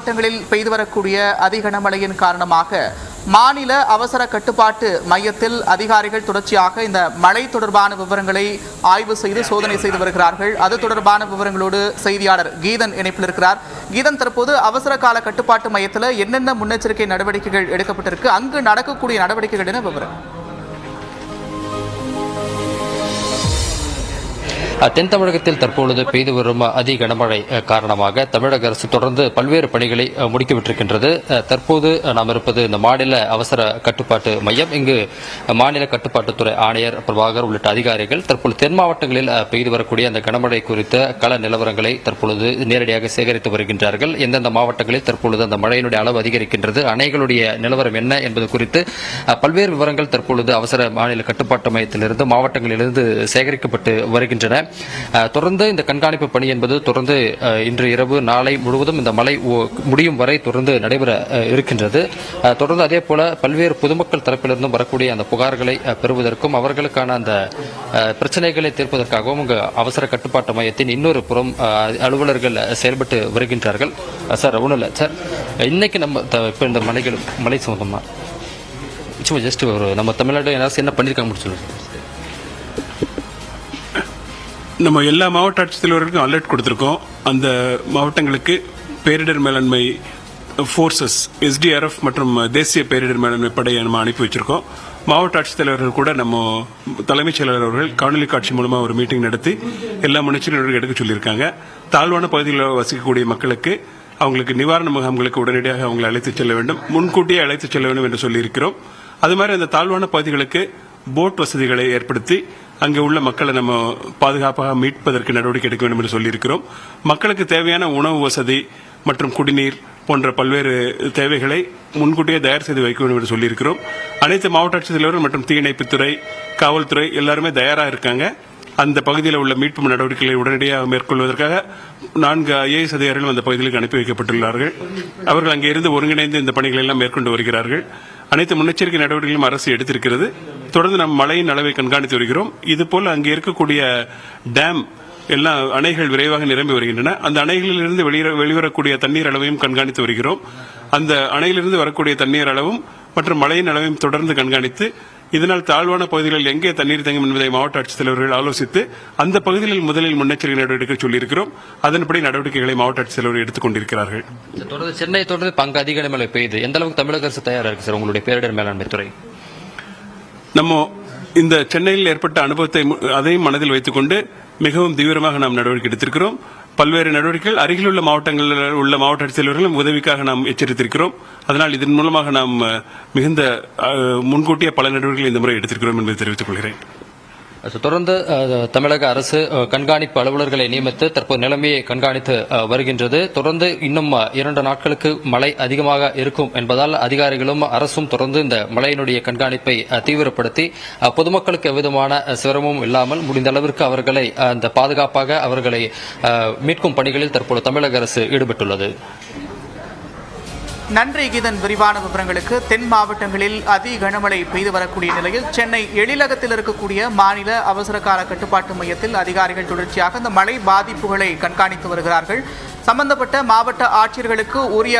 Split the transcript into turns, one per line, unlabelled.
மாவட்டங்களில் பெய்து வரக்கூடிய அதிக மழையின் காரணமாக மாநில அவசர கட்டுப்பாட்டு மையத்தில் அதிகாரிகள் தொடர்ச்சியாக இந்த மழை தொடர்பான விவரங்களை ஆய்வு செய்து சோதனை செய்து வருகிறார்கள். அது தொடர்பான விவரங்களோடு செய்தியாளர் கீதன் இணைப்பில் இருக்கிறார். கீதன் தற்போது அவசர கால கட்டுப்பாட்டு மையத்தில் என்னென்ன முன்னெச்சரிக்கை நடவடிக்கைகள் எடுக்கப்பட்டிருக்கு? அங்கு நடக்கக்கூடிய நடவடிக்கைகள் என விவரம்?
தென் தமிழகத்தில் தற்பொழுது பெய்து வரும் அதி கனமழை காரணமாக தமிழக அரசு தொடர்ந்து பல்வேறு பணிகளை முடுக்கிவிட்டிருக்கின்றது. தற்போது நாம் இருப்பது இந்த மாநில அவசர கட்டுப்பாட்டு மையம். இங்கு மாநில கட்டுப்பாட்டுத்துறை ஆணையர் பிரபாகர் உள்ளிட்ட அதிகாரிகள் தற்பொழுது தென் மாவட்டங்களில் பெய்து வரக்கூடிய அந்த கனமழை குறித்த கள நிலவரங்களை தற்பொழுது நேரடியாக சேகரித்து வருகின்றார்கள். எந்தெந்த மாவட்டங்களில் தற்பொழுது அந்த மழையினுடைய அளவு அதிகரிக்கின்றது அணைகளுடைய நிலவரம் என்ன என்பது குறித்து பல்வேறு விவரங்கள் தற்பொழுது அவசர மாநில கட்டுப்பாட்டு மையத்திலிருந்து மாவட்டங்களிலிருந்து சேகரிக்கப்பட்டு வருகின்றன. தொடர்ந்து இந்த கண்காணிப்பு பணி என்பது தொடர்ந்து இன்று இரவு நாளை முழுவதும் இந்த மழை ஓ- முடியும் வரை தொடர்ந்து நடைபெற இருக்கின்றது. தொடர்ந்து அதே போல பல்வேறு பொதுமக்கள் தரப்பிலிருந்தும் வரக்கூடிய அந்த புகார்களை பெறுவதற்கும் அவர்களுக்கான அந்த பிரச்சனைகளை தீர்ப்பதற்காகவும் இங்கு அவசர கட்டுப்பாட்டு மையத்தின் இன்னொரு புறம் அலுவலர்கள் செயல்பட்டு வருகின்றார்கள். சார் ஒன்றும் இல்லை. சார் இன்னைக்கு நம்ம த- இந்த மலைகள் மலை சம்பந்தமாக சும்மா ஜஸ்ட் ஒரு நம்ம தமிழ்நாடு என்ன பண்ணியிருக்காங்க முடிச்சு சொல்லுங்க
நம்ம எல்லா மாவட்ட ஆட்சித்தலைவர்களுக்கும் அலர்ட் கொடுத்துருக்கோம். அந்த மாவட்டங்களுக்கு பேரிடர் மேலாண்மை ஃபோர்ஸஸ் எஸ்டிஆர்எஃப் மற்றும் தேசிய பேரிடர் மேலாண்மை படையை நம்ம அனுப்பி வச்சிருக்கோம். மாவட்ட ஆட்சித்தலைவர்கள் கூட நம்ம தலைமைச் செயலாளர் அவர்கள் காணொலி காட்சி மூலமாக ஒரு மீட்டிங் நடத்தி எல்லா முன்னெச்சரிக்கை எடுக்க சொல்லியிருக்காங்க. தாழ்வான பகுதிகளில் வசிக்கக்கூடிய மக்களுக்கு அவங்களுக்கு நிவாரண முகாம்களுக்கு உடனடியாக அவங்களை அழைத்துச் செல்ல வேண்டும். முன்கூட்டியே அழைத்துச் செல்ல வேண்டும் என்று சொல்லியிருக்கிறோம். அது மாதிரி அந்த தாழ்வான பகுதிகளுக்கு போட் வசதிகளை ஏற்படுத்தி அங்கே உள்ள மக்களை நம்ம பாதுகாப்பாக மீட்பதற்கு நடவடிக்கை எடுக்க வேண்டும் என்று சொல்லியிருக்கிறோம். மக்களுக்கு தேவையான உணவு வசதி மற்றும் குடிநீர் போன்ற பல்வேறு தேவைகளை முன்கூட்டியே தயார் செய்து வைக்க வேண்டும் என்று சொல்லியிருக்கிறோம். அனைத்து மாவட்ட ஆட்சித்தலைவர்கள் மற்றும் தீயணைப்புத்துறை காவல்துறை எல்லாருமே தயாராக இருக்காங்க. அந்த பகுதியில் உள்ள மீட்பு நடவடிக்கைகளை உடனடியாக மேற்கொள்வதற்காக நான்கு ஐஏஎஸ் அதிகாரிகளும் அந்த பகுதிகளுக்கு அனுப்பி வைக்கப்பட்டுள்ளார்கள். அவர்கள் அங்கே இருந்து ஒருங்கிணைந்து இந்த பணிகளை எல்லாம் மேற்கொண்டு வருகிறார்கள். அனைத்து முன்னெச்சரிக்கை நடவடிக்கைகளும் அரசு எடுத்திருக்கிறது. தொடர்ந்து நம் மழையின் அளவை கண்காணித்து வருகிறோம். இதுபோல் அங்கே இருக்கக்கூடிய டேம் எல்லா அணைகள் விரைவாக நிரம்பி வருகின்றன. அந்த அணைகளிலிருந்து வெளியேற- வெளிவரக்கூடிய தண்ணீர் அளவையும் கண்காணித்து வருகிறோம். அந்த அணையிலிருந்து வரக்கூடிய தண்ணீர் அளவும் மற்றும் மழையின் அளவையும் தொடர்ந்து கண்காணித்து இதனால் தாழ்வான பகுதிகளில் எங்கே தண்ணீர் தங்கும் என்பதை மாவட்ட ஆட்சித்தலைவர்கள் ஆலோசித்து அந்த பகுதிகளில் முதலில் முன்னெச்சரிக்கை நடவடிக்கை சொல்லியிருக்கிறோம். அதன்படி நடவடிக்கைகளை மாவட்ட ஆட்சித்தலைவர் எடுத்துக் கொண்டிருக்கிறார்கள்
தொடர்ந்து சென்னை தொடர்ந்து பங்கு அங்க அதிக மழை பெய்யுது. எந்த அளவுக்கு தமிழக அரசு தயாராக இருக்கு சார்? உங்களுடைய பேரிடர் மேலாண்மை துறை.
நம்ம இந்த சென்னையில் ஏற்பட்ட அனுபவத்தை மு- அதையும் மனதில் வைத்துக்கொண்டு மிகவும் தீவிரமாக நாம் நடவடிக்கை எடுத்திருக்கிறோம். பல்வேறு நடவடிக்கைகள் அருகிலுள்ள மாவட்டங்களில் உள்ள மாவட்ட ஆட்சித்தலைவர்களும் உதவிக்காக நாம் எச்சரித்திருக்கிறோம். அதனால் இதன் மூலமாக நாம் மிகுந்த முன்கூட்டிய பல நடவடிக்கைகளை இந்த முறை எடுத்திருக்கிறோம் என்பதை தெரிவித்துக் கொள்கிறேன்.
தொடர்ந்து தமிழக அரசு கண்காணிப்பு அலுவலர்களை நியமித்து தற்போது நிலைமையை கண்காணித்து வருகின்றது. தொடர்ந்து இன்னும் இரண்டு நாட்களுக்கு மழை அதிகமாக இருக்கும் என்பதால் அதிகாரிகளும் அரசும் தொடர்ந்து இந்த மழையினுடைய கண்காணிப்பை தீவிரப்படுத்தி பொதுமக்களுக்கு எவ்விதமான சிரமமும் இல்லாமல் முடிந்த அளவிற்கு அவர்களை அந்த பாதுகாப்பாக அவர்களை மீட்கும் பணிகளில் தற்போது தமிழக அரசு ஈடுபட்டுள்ளது.
நன்றி கீதன் விரிவான விவரங்களுக்கு தென் மாவட்டங்களில் அதி கனமழை பெய்து வரக்கூடிய நிலையில் சென்னை எழிலகத்தில் இருக்கக்கூடிய மாநில அவசர கால கட்டுப்பாட்டு மையத்தில் அதிகாரிகள் தொடர்ச்சியாக இந்த மழை பாதிப்புகளை கண்காணித்து வருகிறார்கள். சம்பந்தப்பட்ட மாவட்ட ஆட்சியர்களுக்கு உரிய